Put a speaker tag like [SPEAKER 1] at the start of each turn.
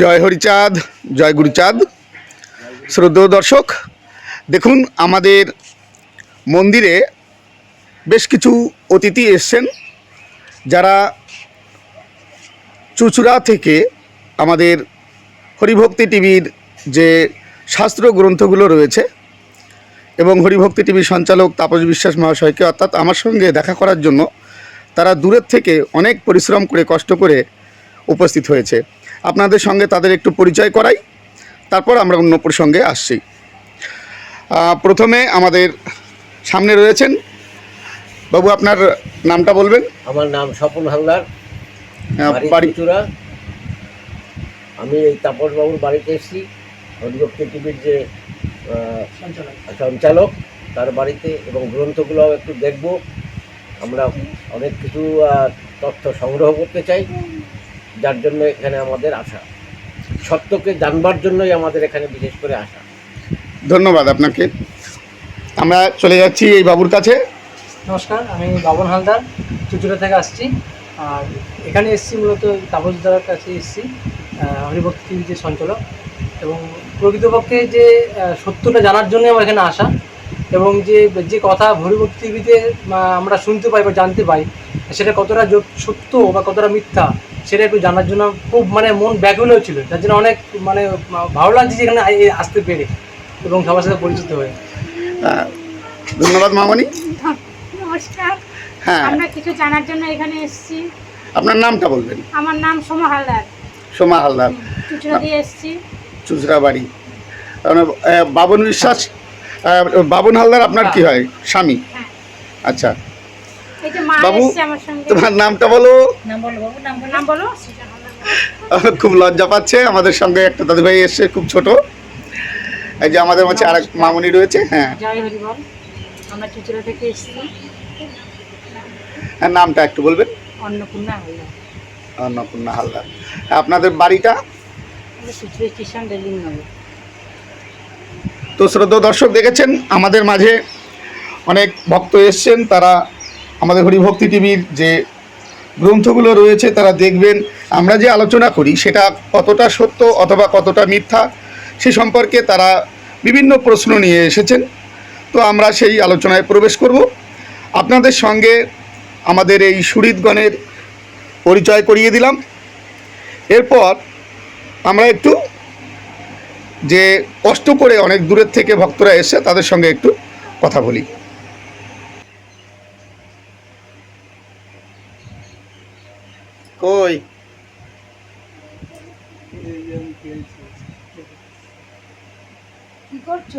[SPEAKER 1] জয় হরিচাঁদ, জয় গুরুচাঁদ। শ্রদ্ধেয় দর্শক, দেখুন আমাদের মন্দিরে বেশ কিছু অতিথি এসছেন, যারা চুচুড়া থেকে আমাদের হরিভক্তি টিভির যে শাস্ত্র গ্রন্থগুলো রয়েছে এবং হরিভক্তি টিভির সঞ্চালক তাপস বিশ্বাস মহাশয়কে, অর্থাৎ আমার সঙ্গে দেখা করার জন্য, তারা দূরের থেকে অনেক পরিশ্রম করে, কষ্ট করে উপস্থিত হয়েছে। আপনাদের সঙ্গে তাদের একটু পরিচয় করাই তারপর আমরা অন্য প্রসঙ্গে আসছি। প্রথমে আমাদের সামনে রয়েছেন বাবু আপনার নামটা বলবেন?
[SPEAKER 2] আমার নাম স্বপন হালদার
[SPEAKER 1] আহ,
[SPEAKER 2] বাড়ি চুচুড়া আমি এই তাপস বাবুর বাড়িতে এসেছি হরিভক্তি টিভির যে সঞ্চালক তার বাড়িতে এবং গ্রন্থগুলো একটু দেখব। আমরা অনেক কিছু তথ্য সংগ্রহ করতে চাই। যার জন্য এখানে আমাদের আসা। সত্যকে জানবার জন্যই আমাদের এখানে বিশেষ করে আসা।
[SPEAKER 1] ধন্যবাদ আপনাকে। আমরা চলে যাচ্ছি এই বাবুর কাছে।
[SPEAKER 3] নমস্কার আমি বাবন হালদার চুচুড়া থেকে আসছি। আর এখানে এসেছি মূলত তাপসদার কাছে এসেছি হরিভক্তি যে সঞ্চালক। এবং প্রকৃতপক্ষে যে সত্যটা জানার জন্য আমার এখানে আসা। এবং যে যে কথা হরিভক্তি টিভিতে আমরা শুনতে পাই বা জানতে পাই সেটা কতটা সত্য বা কতটা মিথ্যা সেটা একটু জানার জন্য খুব মানে মন ব্যাকুল হয়েছিল। যার জন্য অনেক মানে ভালো লাগছে যেখানে আসতে পেরে এবং সবার সাথে পরিচিত হয়ে।
[SPEAKER 1] ধন্যবাদ মামনি।
[SPEAKER 4] নমস্কার।
[SPEAKER 1] হ্যাঁ।
[SPEAKER 4] আমরা কিছু জানার জন্য এখানে এসেছি।
[SPEAKER 1] আপনার নামটা বলবেন?
[SPEAKER 4] আমার নাম সোমা হালদার।
[SPEAKER 1] সোমা হালদার।
[SPEAKER 4] চুচড়া দিয়ে এসেছি।
[SPEAKER 1] চুচরা বাড়ি। তার মানে, বাবন বিশ্বাস বাবন হালদার আপনার কি হয়? স্বামী?
[SPEAKER 4] হ্যাঁ।
[SPEAKER 1] আচ্ছা। বাবু,
[SPEAKER 4] এসেছে আমার সঙ্গে।
[SPEAKER 1] তোমার নামটা বলো।
[SPEAKER 4] নাম বলো বাবু নাম বলো। নাম বলো। সৃজন হালদার।
[SPEAKER 1] খুব লজ্জা পাচ্ছে। আমাদের সঙ্গে একটা দাদু ভাই এসছে খুব ছোট। এই যে আমাদের মাঝে আরেক মামনি রয়েছে হ্যাঁ।
[SPEAKER 4] জয় হরিবল আমরা চুচড়া থেকে এসেছি।
[SPEAKER 1] হ্যাঁ, নামটা একটু বলবেন।
[SPEAKER 4] অন্নপূর্ণা হালদার।
[SPEAKER 1] অন্নপূর্ণা হালদার। আপনাদের বাড়িটা? তো শ্রদ্ধা দর্শক দেখেছেন আমাদের মাঝে অনেক ভক্ত এসছেন তারা আমাদের হরিভক্তি টিভির যে গ্রন্থগুলো রয়েছে, তারা দেখবেন। আমরা যে আলোচনা করি, সেটা কতটা সত্য অথবা কতটা মিথ্যা, সে সম্পর্কে তারা বিভিন্ন প্রশ্ন নিয়ে এসেছেন। তো আমরা সেই আলোচনায় প্রবেশ করব। আপনাদের সঙ্গে আমাদের এই সুরিতগণের পরিচয় করিয়ে দিলাম। এরপর আমরা একটু যে কষ্ট করে অনেক দূরের থেকে ভক্তরা এসে তাদের সঙ্গে একটু কথা বলি। কই?
[SPEAKER 4] কি করছ?